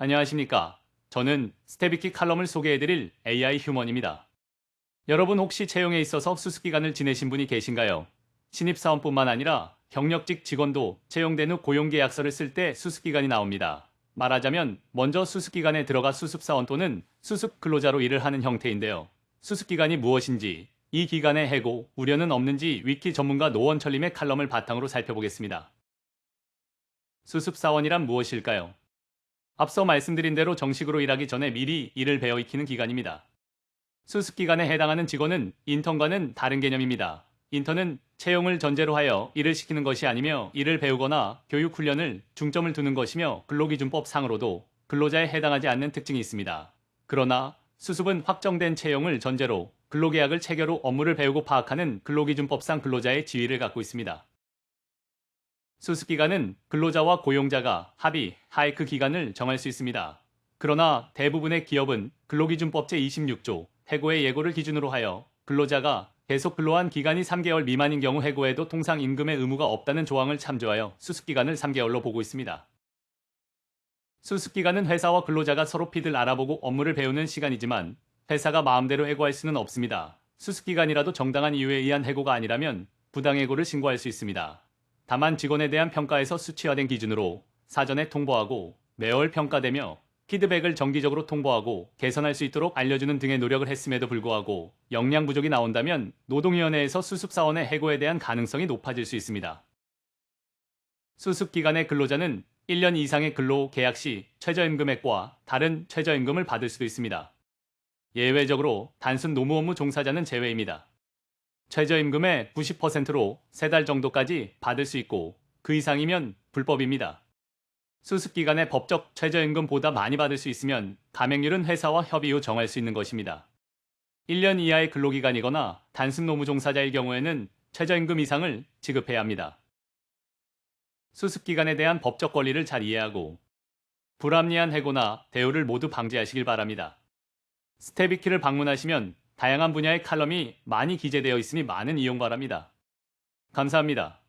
안녕하십니까. 저는 스테비키 칼럼을 소개해드릴 AI 휴먼입니다. 여러분 혹시 채용에 있어서 수습기간을 지내신 분이 계신가요? 신입사원뿐만 아니라 경력직 직원도 채용된 후 고용계약서를 쓸 때 수습기간이 나옵니다. 말하자면 먼저 수습기간에 들어가 수습사원 또는 수습 근로자로 일을 하는 형태인데요. 수습기간이 무엇인지, 이 기간의 해고, 우려는 없는지 위키 전문가 노원철님의 칼럼을 바탕으로 살펴보겠습니다. 수습사원이란 무엇일까요? 앞서 말씀드린 대로 정식으로 일하기 전에 미리 일을 배워 익히는 기간입니다. 수습 기간에 해당하는 직원은 인턴과는 다른 개념입니다. 인턴은 채용을 전제로 하여 일을 시키는 것이 아니며 일을 배우거나 교육 훈련을 중점을 두는 것이며 근로기준법 상으로도 근로자에 해당하지 않는 특징이 있습니다. 그러나 수습은 확정된 채용을 전제로 근로계약을 체결 후 업무를 배우고 파악하는 근로기준법상 근로자의 지위를 갖고 있습니다. 수습 기간은 근로자와 고용자가 합의, 그 기간을 정할 수 있습니다. 그러나 대부분의 기업은 근로기준법 제26조 해고의 예고를 기준으로 하여 근로자가 계속 근로한 기간이 3개월 미만인 경우 해고에도 통상 임금의 의무가 없다는 조항을 참조하여 수습 기간을 3개월로 보고 있습니다. 수습 기간은 회사와 근로자가 서로 피들 알아보고 업무를 배우는 시간이지만 회사가 마음대로 해고할 수는 없습니다. 수습 기간이라도 정당한 이유에 의한 해고가 아니라면 부당 해고를 신고할 수 있습니다. 다만 직원에 대한 평가에서 수치화된 기준으로 사전에 통보하고 매월 평가되며 피드백을 정기적으로 통보하고 개선할 수 있도록 알려주는 등의 노력을 했음에도 불구하고 역량 부족이 나온다면 노동위원회에서 수습사원의 해고에 대한 가능성이 높아질 수 있습니다. 수습 기간의 근로자는 1년 이상의 근로 계약 시 최저임금액과 다른 최저임금을 받을 수도 있습니다. 예외적으로 단순 노무 업무 종사자는 제외입니다. 최저임금의 90%로 3달 정도까지 받을 수 있고 그 이상이면 불법입니다. 수습 기간의 법적 최저임금보다 많이 받을 수 있으면 가맹률은 회사와 협의 후 정할 수 있는 것입니다. 1년 이하의 근로기간이거나 단순 노무 종사자의 경우에는 최저임금 이상을 지급해야 합니다. 수습 기간에 대한 법적 권리를 잘 이해하고 불합리한 해고나 대우를 모두 방지하시길 바랍니다. 스테비키를 방문하시면 다양한 분야의 칼럼이 많이 기재되어 있으니 많은 이용 바랍니다. 감사합니다.